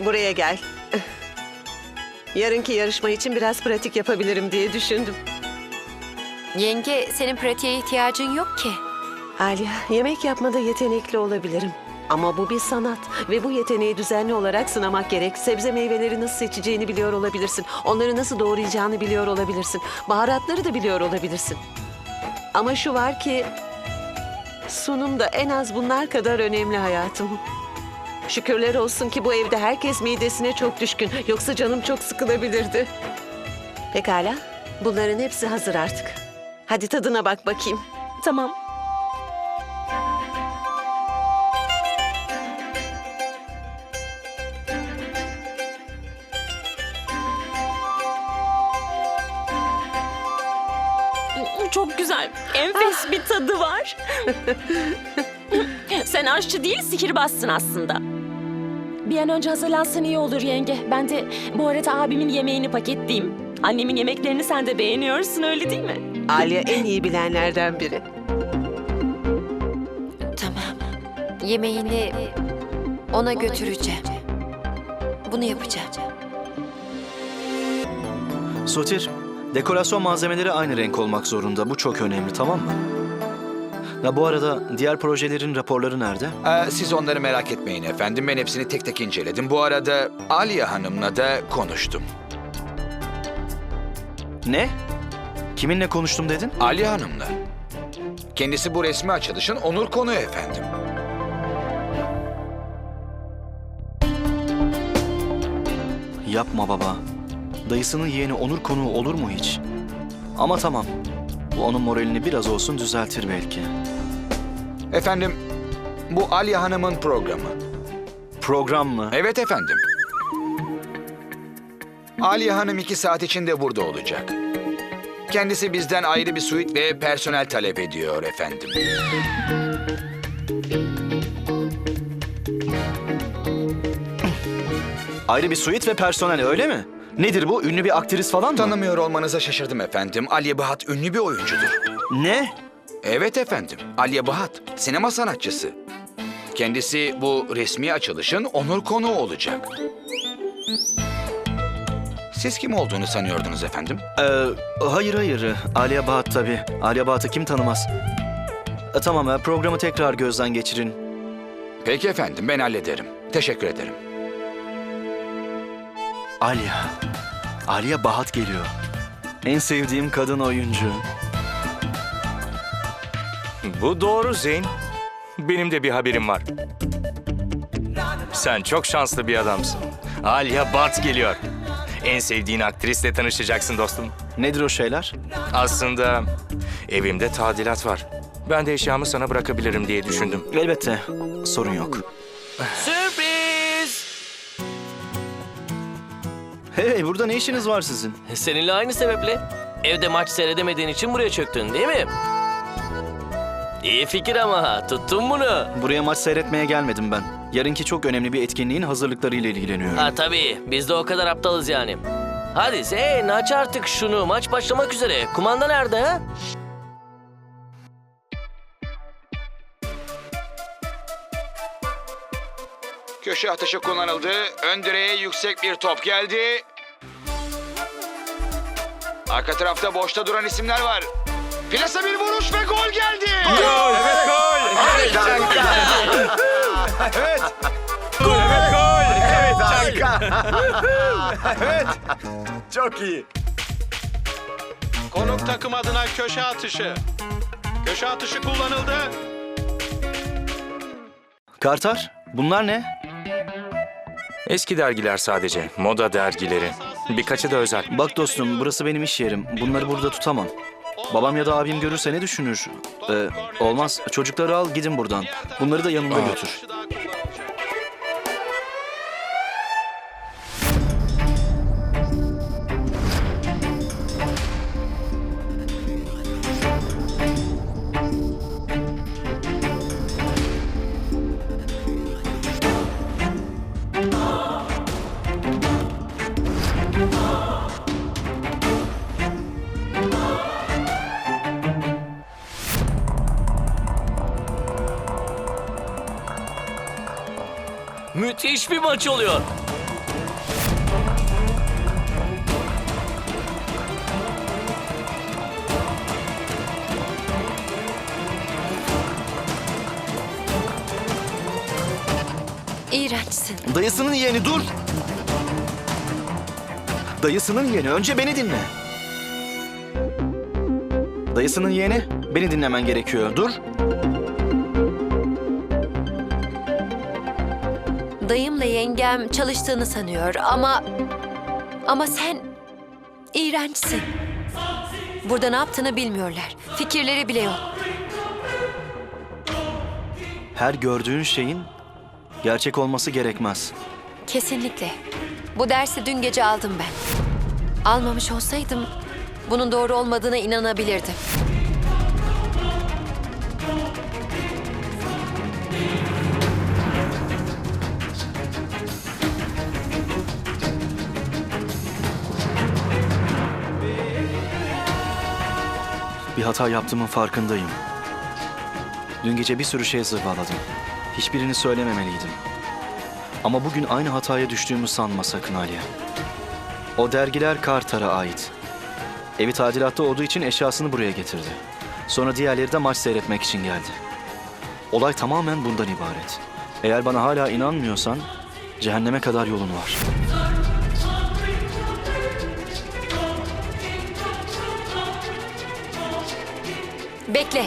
Buraya gel. Yarınki yarışma için biraz pratik yapabilirim diye düşündüm. Yenge, senin pratiğe ihtiyacın yok ki. Aliye, yemek yapmada yetenekli olabilirim. Ama bu bir sanat ve bu yeteneği düzenli olarak sınamak gerek. Sebze meyveleri nasıl seçeceğini biliyor olabilirsin. Onları nasıl doğrayacağını biliyor olabilirsin. Baharatları da biliyor olabilirsin. Ama şu var ki sunum da en az bunlar kadar önemli hayatım. Şükürler olsun ki bu evde herkes midesine çok düşkün. Yoksa canım çok sıkılabilirdi. Pekala, bunların hepsi hazır artık. Hadi tadına bak bakayım. Tamam. Çok güzel. Enfes bir tadı var. Sen aşçı değil sihirbazsın aslında. Bir an önce hazırlansan iyi olur yenge. Ben de bu arada abimin yemeğini paketleyeyim. Annemin yemeklerini sen de beğeniyorsun öyle değil mi? Aliye en iyi bilenlerden biri. Tamam. Yemeğini ona götüreceğim. Bunu yapacağım. Sotir, dekorasyon malzemeleri aynı renk olmak zorunda. Bu çok önemli, tamam mı? Ya bu arada diğer projelerin raporları nerede? Ee, siz onları merak etmeyin efendim. Ben hepsini tek tek inceledim. Bu arada Aliye Hanım'la da konuştum. Ne? Kiminle konuştum dedin? Aliye Hanım'la. Kendisi bu resmi açılışın onur konuğu efendim. Yapma baba. Dayısının yeğeni Onur konuğu olur mu hiç? Ama tamam. Bu onun moralini biraz olsun düzeltir belki. Efendim, bu Aliye Hanım'ın programı. Program mı? Evet efendim. Aliye Hanım iki saat içinde burada olacak. Kendisi bizden ayrı bir suite ve personel talep ediyor efendim. Ayrı bir suite ve personel öyle mi? Nedir bu? Ünlü bir aktris falan mı? Tanımıyor olmanıza şaşırdım efendim. Aliye Bahat ünlü bir oyuncudur. Ne? Evet efendim. Aliye Bahat, sinema sanatçısı. Kendisi bu resmi açılışın onur konuğu olacak. Siz kim olduğunu sanıyordunuz efendim? Ee, hayır hayır. Aliye Bahat tabii. Aliye Bahat'ı kim tanımaz? E, tamam, programı tekrar gözden geçirin. Peki efendim, ben hallederim. Teşekkür ederim. Aliye. Aliye Bahat geliyor. En sevdiğim kadın oyuncu. Bu doğru Zeyn. Benim de bir haberim var. Sen çok şanslı bir adamsın. Alia Bart geliyor. En sevdiğin aktrisle tanışacaksın dostum. Nedir o şeyler? Aslında evimde tadilat var. Ben de eşyamı sana bırakabilirim diye düşündüm. Elbette. Sorun yok. Sürpriz! Hey, burada ne işiniz var sizin? Seninle aynı sebeple. Evde maç seyredemediğin için buraya çöktün değil mi? İyi fikir ama tuttun bunu. Buraya maç seyretmeye gelmedim ben. Yarınki çok önemli bir etkinliğin hazırlıklarıyla ilgileniyorum. Ha tabii biz de o kadar aptalız yani. Hadi Zeyn aç artık şunu. Maç başlamak üzere. Kumanda nerede ha? Köşe atışı kullanıldı. Ön direğe yüksek bir top geldi. Arka tarafta boşta duran isimler var. Plasa bir vuruş. Gol! Evet gol! Evet Canka! evet! Gol! Evet gol! Evet Canka! evet! Çok iyi. Konuk takım adına köşe atışı. Köşe atışı kullanıldı. Kartar, bunlar ne? Eski dergiler sadece. Moda dergileri. Birkaçı da özel. Bak dostum, burası benim iş yerim. Bunları burada tutamam. Babam ya da abim görürse ne düşünür? Ee, olmaz. Çocukları al gidin buradan. Bunları da yanında götür. Müthiş bir maç oluyor. İğrençsin. Dayısının yeğeni dur. Dayısının yeğeni önce beni dinle. Dayısının yeğeni beni dinlemen gerekiyor. Dur. Dayımla yengem çalıştığını sanıyor ama... Ama sen iğrençsin. Burada ne yaptığını bilmiyorlar. Fikirleri bile yok. Her gördüğün şeyin gerçek olması gerekmez. Kesinlikle. Bu dersi dün gece aldım ben. Almamış olsaydım bunun doğru olmadığına inanabilirdim. Bir hata yaptığımın farkındayım. Dün gece bir sürü şey zırvaladım. Hiçbirini söylememeliydim. Ama bugün aynı hataya düştüğümü sanma sakın Aliye. O dergiler Carter'a ait. Evi tadilatta olduğu için eşyasını buraya getirdi. Sonra diğerleri de maç seyretmek için geldi. Olay tamamen bundan ibaret. Eğer bana hala inanmıyorsan cehenneme kadar yolun var. Bekle.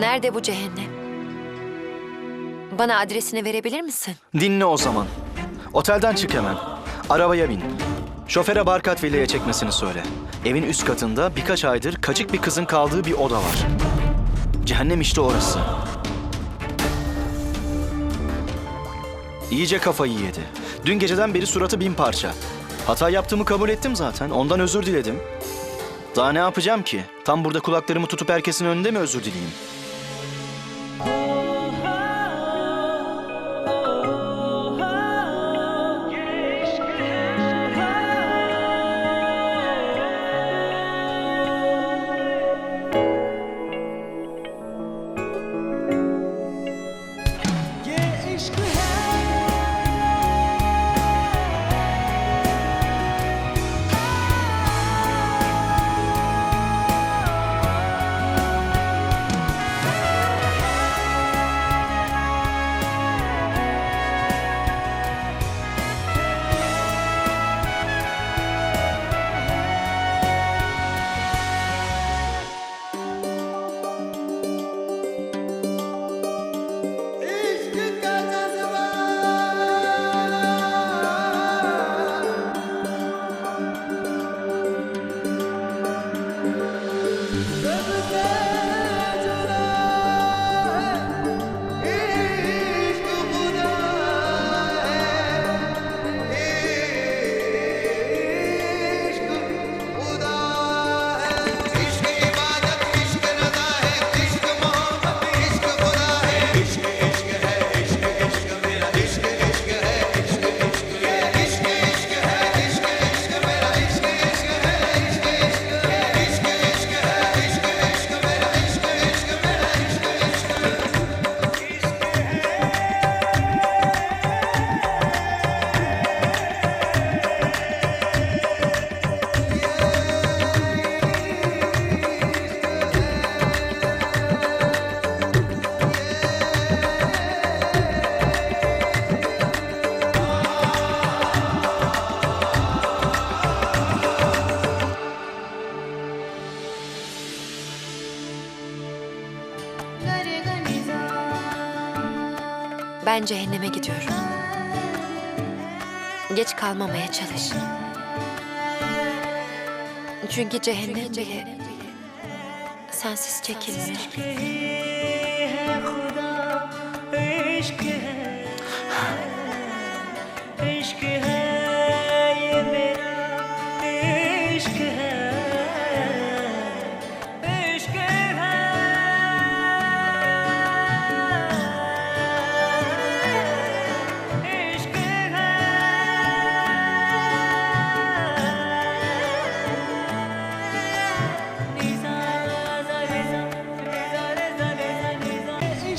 Nerede bu cehennem? Bana adresini verebilir misin? Dinle o zaman. Otelden çık hemen. Arabaya bin. Şoföre Barkat Villa'ya çekmesini söyle. Evin üst katında birkaç aydır kaçık bir kızın kaldığı bir oda var. Cehennem işte orası. İyice kafayı yedi. Dün geceden beri suratı bin parça. Hata yaptığımı kabul ettim zaten. Ondan özür diledim. Daha ne yapacağım ki? Tam burada kulaklarımı tutup herkesin önünde mi özür dileyeyim? Ben cehenneme gidiyorum. Geç kalmamaya çalış. Çünkü cehennem bile sensiz çekilmiyor.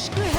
screw.